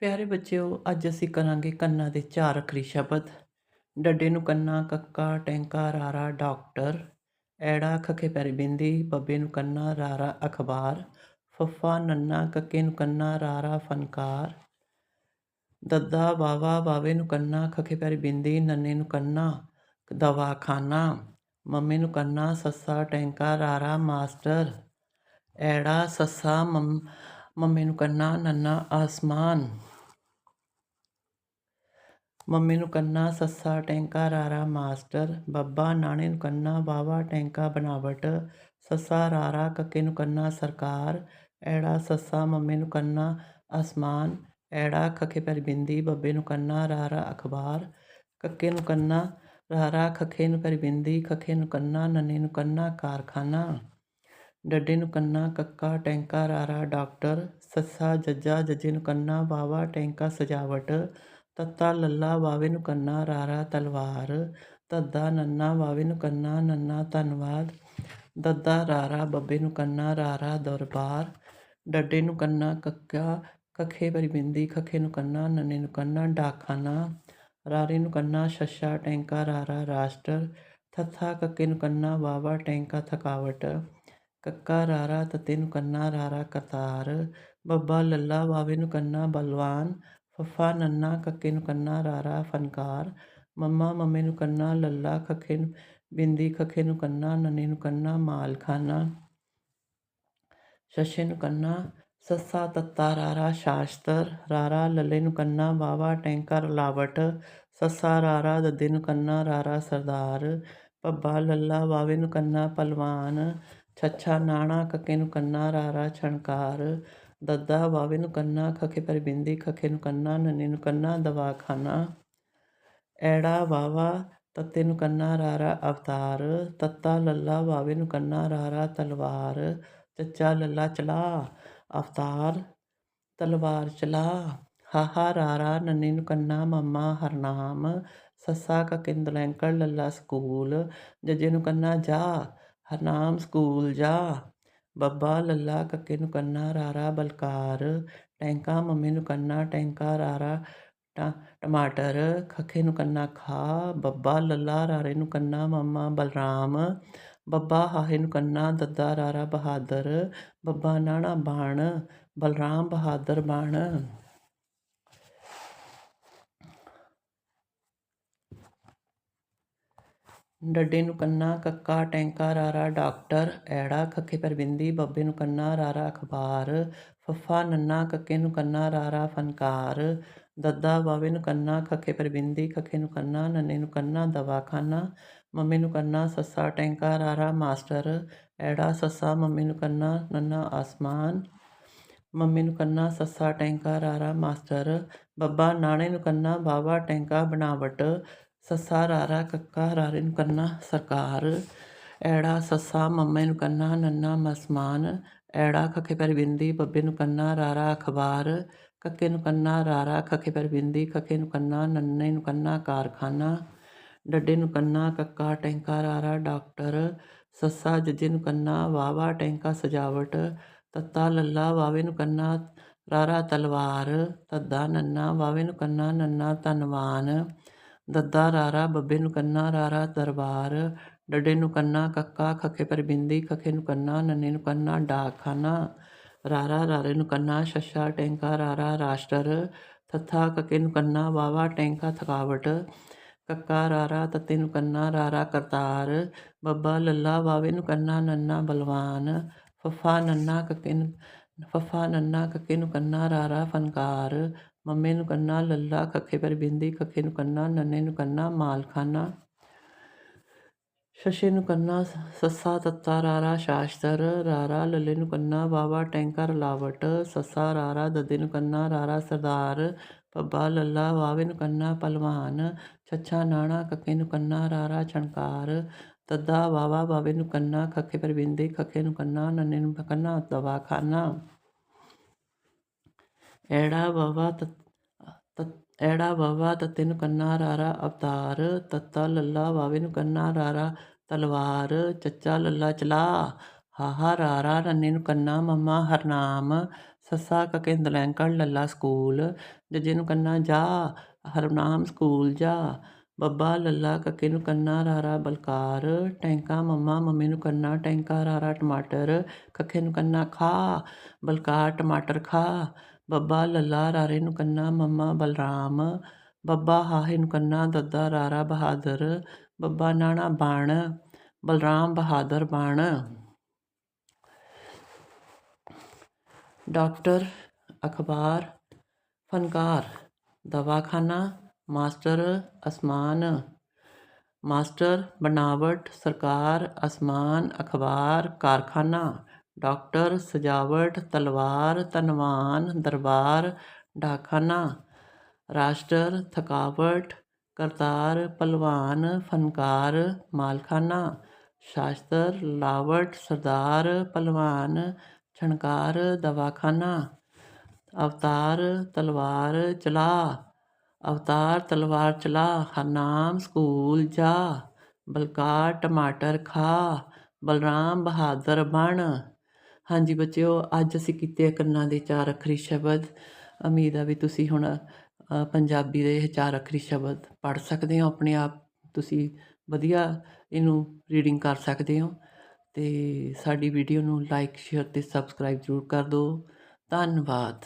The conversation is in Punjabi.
ਪਿਆਰੇ ਬੱਚਿਓ, ਅੱਜ ਅਸੀਂ ਕਰਾਂਗੇ ਕੰਨਾਂ ਦੇ ਚਾਰ ਅੱਖਰੀ ਸ਼ਬਦ। ਡੱਡੇ ਨੂੰ ਕੰਨਾ, ਕੱਕਾ, ਟੈਂਕਾ, ਰਾਰਾ, ਡਾਕਟਰ। ਐੜਾ, ਖਖੇ ਪੈਰੀ ਬਿੰਦੀ। ਬੱਬੇ ਨੂੰ ਕੰਨਾ, ਰਾਰਾ, ਅਖਬਾਰ। ਫੱਫਾ, ਨੰਨਾ, ਕੱਕੇ ਨੂੰ ਕੰਨਾ, ਰਾਰਾ, ਫਨਕਾਰ। ਦੱਦਾ ਵਾਵਾ ਬਾਵੇ ਨੂੰ ਕੰਨਾ, ਖਖੇ ਪੈਰੀ ਬਿੰਦੀ। ਨੰਨੇ ਨੂੰ ਕੰਨਾ, ਦਵਾਖਾਨਾ। ਮੰਮੀ ਨੂੰ ਕੰਨਾ, ਸੱਸਾ, ਟੈਂਕਾ, ਰਾਰਾ, ਮਾਸਟਰ। ਐੜਾ, ਸੱਸਾ, ਮੰਮ ਮੰਮੀ ਨੂੰ ਕੰਨਾ ਨੰਨਾ ਆਸਮਾਨ। ਮੰਮੀ ਨੂੰ ਕੰਨਾ ਸੱਸਾ ਟੈਂਕਾ ਰਾਰਾ ਮਾਸਟਰ। ਬੱਬਾ ਨਾਣੇ ਨੂੰ ਕੰਨਾ ਵਾਵਾ ਟੈਂਕਾ ਬਣਾਵਟ ਸੱਸਾ ਰਾਰਾ ਕੱਕੇ ਨੂੰ ਕੰਨਾ ਸਰਕਾਰ। ਐੜਾ ਸੱਸਾ ਮੰਮੀ ਨੂੰ ਕੰਨਾ ਅਸਮਾਨ ਐੜਾ ਖਖੇ ਪਰ ਬਿੰਦੀ, ਬੱਬੇ ਨੂੰ ਕੰਨਾ ਰਾਰਾ ਅਖਬਾਰ। ਕੱਕੇ ਨੂੰ ਕੰਨਾ ਰਾਰਾ ਖਖੇ ਨੂੰ ਪਰ ਬਿੰਦੀ, ਖਖੇ ਨੂੰ ਕੰਨਾ, ਨੰਨੇ ਨੂੰ ਕੰਨਾ ਕਾਰਖਾਨਾ। ਡੱਡੇ ਨੂੰ ਕੰਨਾ ਕੱਕਾ ਟੈਂਕਾ ਰਾਰਾ ਡਾਕਟਰ ਸੱਸਾ ਜੱਜਾ ਜੱਜੇ ਨੂੰ ਕੰਨਾ ਵਾਵਾ ਟੈਂਕਾ ਸਜਾਵਟ ਤੱਤਾ ਲੱਲਾ ਵਾਵੇ ਨੂੰ ਕੰਨਾ ਰਾਰਾ ਤਲਵਾਰ ਤੱਦਾ ਨੰਨਾ ਵਾਵੇ ਨੂੰ ਕੰਨਾ ਨੰਨਾ ਧੰਨਵਾਦ ਦੱਦਾ ਰਾਰਾ ਬੱਬੇ ਨੂੰ ਕੰਨਾ ਰਾਰਾ ਦਰਬਾਰ ਡੱਡੇ ਨੂੰ ਕੰਨਾ ਕੱਕਾ ਕਖੇ ਪਰੀ ਬਿੰਦੀ ਖਖੇ ਨੂੰ ਕੰਨਾ ਨੰਨੇ ਨੂੰ ਕੰਨਾ ਡਾਕਖਾਨਾ ਰਾਰੇ ਨੂੰ ਕੰਨਾ ਸ਼ੱਸ਼ਾ ਟੈਂਕਾ ਰਾਰਾ ਰਾਸ਼ਟਰ ਥੱਥਾ ਕੱਕੇ ਨੂੰ ਕੰਨਾ ਵਾਵਾ ਟੈਂਕਾ ਥਕਾਵਟ ਕੱਕਾ ਰਾਰਾ ਤਤੇ ਨੂੰ ਕੰਨਾ ਰਾਰਾ ਕਰਤਾਰ। ਬੱਬਾ ਲੱਲਾ ਵਾਵੇ ਨੂੰ ਕੰਨਾ ਬਲਵਾਨ। ਫੱਫਾ ਨੰਨਾ ਕੱਕੇ ਨੂੰ ਕੰਨਾ ਰਾਰਾ ਫਨਕਾਰ। ਮੰਮਾ ਮੰਮੇ ਨੂੰ ਕੰਨਾ ਲੱਲਾ ਖੱਖੇ ਨੂੰ, ਬਿੰਦੀ ਖੱਖੇ ਨੂੰ ਕੰਨਾ, ਨੰਨੇ ਨੂੰ ਕੰਨਾ ਮਾਲਖਾਨਾ। ਸ਼ਸ਼ੇ ਨੂੰ ਕੰਨਾ, ਸੱਸਾ ਤੱਤਾ ਰਾਰਾ ਸ਼ਾਸਤਰ। ਰਾਰਾ ਲੱਲੇ ਨੂੰ ਕੰਨਾ ਵਾਵਾ ਟੈਂਕਰ ਲਾਵਟ। ਸੱਸਾ ਰਾਰਾ ਦੱਦੇ ਨੂੰ ਕੰਨਾ ਰਾਰਾ ਸਰਦਾਰ। ਪੱਬਾ ਲੱਲਾ ਵਾਵੇ ਨੂੰ ਕੰਨਾ ਪਲਵਾਨ। ਛੱਛਾ ਨਾਣਾ ਕੱਕੇ ਨੂੰ ਕੰਨਾ, ਰਾਰਾ ਛਣਕਾਰ। ਦੱਦਾ ਵਾਵੇ ਨੂੰ ਕੰਨਾ, ਖਖੇ ਪਰ ਬਿੰਦੀ, ਖਖੇ ਨੂੰ ਕੰਨਾ, ਨੰਨੇ ਨੂੰ ਕੰਨਾ, ਦਵਾਖਾਨਾ। ਐੜਾ ਵਾਵਾ, ਤੱਤੇ ਨੂੰ ਕੰਨਾ, ਰਾਰਾ ਅਵਤਾਰ। ਤੱਤਾ ਲੱਲਾ ਵਾਵੇ ਨੂੰ ਕੰਨਾ, ਰਾਰਾ ਤਲਵਾਰ। ਚੱਚਾ ਲੱਲਾ ਚਲਾ, ਅਵਤਾਰ। ਤਲਵਾਰ ਚਲਾ ਹਾਹਾ ਰਾਰਾ, ਨੰਨੇ ਨੂੰ ਕੰਨਾ, ਮੰਮਾ ਹਰਨਾਮ। ਸੱਸਾ ਕਕਿੰਦਲੈਂਕੜ ਲੱਲਾ ਸਕੂਲ। ਜੱਜੇ ਨੂੰ ਕੰਨਾ, ਜਾ। ਹਰਨਾਮ ਸਕੂਲ ਜਾ। ਬੱਬਾ ਲੱਲਾ ਕੱਕੇ ਨੂੰ ਕੰਨਾ, ਰਾਰਾ ਬਲਕਾਰ। ਟੈਂਕਾ ਮੰਮੀ ਨੂੰ ਕੰਨਾ, ਟੈਂਕਾ, ਰਾਰਾ ਟਮਾਟਰ। ਖੱਖੇ ਨੂੰ ਕੰਨਾ, ਖਾ। ਬੱਬਾ ਲੱਲਾ ਰਾਰੇ ਨੂੰ ਕੰਨਾ, ਮੰਮਾ ਬਲਰਾਮ। ਬੱਬਾ ਹਾਹੇ ਨੂੰ ਕੰਨਾ, ਦੱਦਾ, ਰਾਰਾ ਬਹਾਦਰ। ਬੱਬਾ ਨਾਣਾ ਬਾਣ। ਬਲਰਾਮ ਬਹਾਦਰ ਬਾਣ। ਡੱਡੇ ਨੂੰ ਕੰਨਾ ਕੱਕਾ ਟੈਂਕਾ ਰਾਰਾ ਡਾਕਟਰ ਐੜਾ ਖੱਖੇ ਪਰ ਬਿੰਦੀ ਬੱਬੇ ਨੂੰ ਕੰਨਾ ਰਾਰਾ ਅਖਬਾਰ ਫੱਫਾ ਨੰਨਾ ਕੱਕੇ ਨੂੰ ਕੰਨਾ ਰਾਰਾ ਫਨਕਾਰ ਦੱਦਾ ਬਾਵੇ ਨੂੰ ਕੰਨਾ ਖੱਖੇ ਪਰ ਬਿੰਦੀ ਖੱਖੇ ਨੂੰ ਕੰਨਾ ਨੰਨੇ ਨੂੰ ਕੰਨਾ ਦਵਾਖਾਨਾ ਮੰਮੀ ਨੂੰ ਕੰਨਾ ਸੱਸਾ ਟੈਂਕਾ ਰਾਰਾ ਮਾਸਟਰ ਐੜਾ ਸੱਸਾ ਮੰਮੀ ਨੂੰ ਕੰਨਾ ਨੰਨਾ ਆਸਮਾਨ ਮੰਮੀ ਨੂੰ ਕੰਨਾ ਸੱਸਾ ਟੈਂਕਾ ਰਾਰਾ ਮਾਸਟਰ ਬੱਬਾ ਨਾਣੇ ਨੂੰ ਕੰਨਾ ਬਾਵਾ ਟੈਂਕਾ ਬਣਾਵਟ ਸੱਸਾ ਰਾਰਾ ਕੱਕਾ ਰਾਰੇ ਨੂੰ ਕੰਨਾ ਸਰਕਾਰ ਐੜਾ ਸੱਸਾ ਮੰਮੇ ਨੂੰ ਕੰਨਾ ਨੰਨਾ ਮਸਮਾਨ ਐੜਾ ਖੱਖੇ ਪਰ ਬਿੰਦੀ ਬੱਬੇ ਨੂੰ ਕੰਨਾ ਰਾਰਾ ਅਖਬਾਰ ਕੱਕੇ ਨੂੰ ਕੰਨਾ ਰਾਰਾ ਖੱਖੇ ਪਰ ਬਿੰਦੀ ਖਖੇ ਨੂੰ ਕੰਨਾ ਨੰਨੇ ਨੂੰ ਕੰਨਾ ਕਾਰਖਾਨਾ ਡੱਡੇ ਨੂੰ ਕੰਨਾ ਕੱਕਾ ਟੈਂਕਾ ਰਾਰਾ ਡਾਕਟਰ ਸੱਸਾ ਜੱਜੇ ਨੂੰ ਕੰਨਾ ਵਾਵਾ ਟੈਂਕਾ ਸਜਾਵਟ ਤੱਤਾ ਲੱਲਾ ਵਾਵੇ ਨੂੰ ਕੰਨਾ ਰਾਰਾ ਤਲਵਾਰ ਤੱਦਾ ਨੰਨਾ ਵਾਵੇ ਨੂੰ ਕੰਨਾ ਨੰਨਾ ਧਨਵਾਨ ਦੱਦਾ ਰਾਰਾ, ਬੱਬੇ ਨੂੰ ਕੰਨਾ ਰਾਰਾ ਦਰਬਾਰ, ਡੱਡੇ ਨੂੰ ਕੰਨਾ ਕੱਕਾ, ਖੱਖੇ ਪਰ ਬਿੰਦੀ, ਖਖੇ ਨੂੰ ਕੰਨਾ, ਨੰਨੇ ਨੂੰ ਕੰਨਾ, ਡਾਕਖਾਨਾ, ਰਾਰਾ ਰਾਰੇ ਨੂੰ ਕੰਨਾ, ਸ਼ਸ਼ਾ ਟੈਂਕਾ, ਰਾਰਾ ਰਾਸ਼ਟਰ, ਥੱਥਾ ਕੱਕੇ ਨੂੰ ਕੰਨਾ, ਵਾਵਾ ਟੈਂਕਾ, ਥਕਾਵਟ, ਕੱਕਾ ਰਾਰਾ, ਤੱਤੇ ਨੂੰ ਕੰਨਾ, ਰਾਰਾ ਕਰਤਾਰ, ਬੱਬਾ ਲੱਲਾ, ਵਾਵੇ ਨੂੰ ਕੰਨਾ, ਨੰਨਾ ਬਲਵਾਨ, ਫੱਫਾ ਨੰਨਾ ਕੱਕੇ ਨੂੰ, ਫੱਫਾ ਨੰਨਾ ਕੱਕੇ ਨੂੰ ਕੰਨਾ, ਰਾਰਾ ਫਨਕਾਰ ਮੰਮੇ ਨੂੰ ਕੰਨਾ ਲੱਲਾ ਖੱਖੇ ਪਰ ਬਿੰਦੀ ਖੱਖੇ ਨੂੰ ਕੰਨਾ ਨੰਨੇ ਨੂੰ ਕੰਨਾ ਮਾਲਖਾਨਾ ਸ਼ਸ਼ੇ ਨੂੰ ਕੰਨਾ ਸੱਸਾ ਤੱਤਾ ਰਾਰਾ ਸ਼ਾਸਤਰ ਰਾਰਾ ਲੱਲੇ ਨੂੰ ਕੰਨਾ ਵਾਵਾ ਟੈਂਕਰ ਲਾਵਟ ਸੱਸਾ ਰਾਰਾ ਦਦੇ ਨੂੰ ਕੰਨਾ ਰਾਰਾ ਸਰਦਾਰ ਪੱਬਾ ਲੱਲਾ ਵਾਵੇ ਨੂੰ ਕੰਨਾ ਪਲਵਾਨ ਛੱਛਾ ਨਾਣਾ ਕੱਕੇ ਨੂੰ ਕੰਨਾ ਰਾਰਾ ਛਣਕਾਰ ਤੱਦਾ ਵਾਵਾ ਬਾਵੇ ਨੂੰ ਕੰਨਾ ਖੱਖੇ ਪਰ ਬਿੰਦੀ ਖੱਖੇ ਨੂੰ ਕੰਨਾ ਨੰਨੇ ਨੂੰ ਕੰਨਾ ਦਵਾਖਾਨਾ ਐੜਾ ਵਾਵਾ ਐੜਾ ਵਾਵਾ ਤੱਤੇ ਨੂੰ ਕੰਨਾ ਰਾਰਾ ਅਵਤਾਰ ਤੱਤਾ ਲੱਲਾ ਵਾਵੇ ਨੂੰ ਕੰਨਾ ਰਾਰਾ ਤਲਵਾਰ ਚੱਚਾ ਲੱਲਾ ਚਲਾ ਹਾਹਾ ਰਾਰਾ ਨੰਨੇ ਨੂੰ ਕੰਨਾ ਮੰਮਾ ਹਰਨਾਮ, ਸੱਸਾ ਕਕੇਂਦ ਲੈਂਕੜ ਲੱਲਾ ਸਕੂਲ, ਜੱਜੇ ਨੂੰ ਕੰਨਾ ਜਾ, ਹਰਨਾਮ ਸਕੂਲ ਜਾ, ਬੱਬਾ ਲੱਲਾ ਕੱਕੇ ਨੂੰ ਕੰਨਾ ਰਾਰਾ ਬਲਕਾਰ, ਟੈਂਕਾ ਮੰਮਾ ਮੰਮੀ ਨੂੰ ਕੰਨਾ, ਟੈਂਕਾ ਰਾਰਾ ਟਮਾਟਰ, ਕੱਖੇ ਨੂੰ ਕੰਨਾ ਖਾ, ਬਲਕਾਰ ਟਮਾਟਰ ਖਾ ਬੱਬਾ ਲੱਲਾ ਰਾਰੇ ਨੂੰ ਕੰਨਾ, ਮੰਮਾ ਬਲਰਾਮ, ਬੱਬਾ ਹਾਹੇ ਨੂੰ ਕੰਨਾ, ਦੱਦਾ ਰਾਰਾ ਬਹਾਦਰ, ਬੱਬਾ ਨਾਣਾ ਬਾਣ, ਬਲਰਾਮ ਬਹਾਦਰ ਬਾਣ। ਡਾਕਟਰ ਅਖਬਾਰ, ਫਨਕਾਰ, ਦਵਾਖਾਨਾ, ਮਾਸਟਰ ਅਸਮਾਨ, ਮਾਸਟਰ ਬਨਾਵਟ, ਸਰਕਾਰ ਅਸਮਾਨ, ਅਖਬਾਰ, ਕਾਰਖਾਨਾ। ਡਾਕਟਰ ਸਜਾਵਟ, ਤਲਵਾਰ, ਧਨਵਾਨ, ਦਰਬਾਰ, ਡਾਕਖਾਨਾ, ਰਾਸ਼ਟਰ, ਥਕਾਵਟ, ਕਰਤਾਰ ਭਲਵਾਨ ਫਨਕਾਰ, ਮਾਲਖਾਨਾ, ਸ਼ਾਸਤਰ, ਲਾਵਟ, ਸਰਦਾਰ ਭਲਵਾਨ ਛਣਕਾਰ, ਦਵਾਖਾਨਾ, ਅਵਤਾਰ, ਤਲਵਾਰ ਚਲਾ ਅਵਤਾਰ, ਤਲਵਾਰ ਚਲਾ ਹਰਨਾਮ, ਸਕੂਲ, ਜਾ ਬਲਕਾਰ ਟਮਾਟਰ ਖਾ, ਬਲਰਾਮ, ਬਹਾਦਰ ਬਣ। ਹਾਂਜੀ ਬੱਚਿਓ, ਅੱਜ ਅਸੀਂ ਕੀਤੇ ਆ ਕੰਨਾਂ ਦੇ ਚਾਰ ਅੱਖਰੀ ਸ਼ਬਦ। ਉਮੀਦ ਆ ਵੀ ਤੁਸੀਂ ਹੁਣ ਪੰਜਾਬੀ ਦੇ ਇਹ ਚਾਰ ਅੱਖਰੀ ਸ਼ਬਦ ਪੜ੍ਹ ਸਕਦੇ ਹੋ ਆਪਣੇ ਆਪ। ਤੁਸੀਂ ਵਧੀਆ ਇਹਨੂੰ ਰੀਡਿੰਗ ਕਰ ਸਕਦੇ ਹੋ। ਤੇ ਸਾਡੀ ਵੀਡੀਓ ਨੂੰ ਲਾਈਕ ਸ਼ੇਅਰ ਤੇ ਸਬਸਕ੍ਰਾਈਬ ਜ਼ਰੂਰ ਕਰ ਦਿਓ। ਧੰਨਵਾਦ।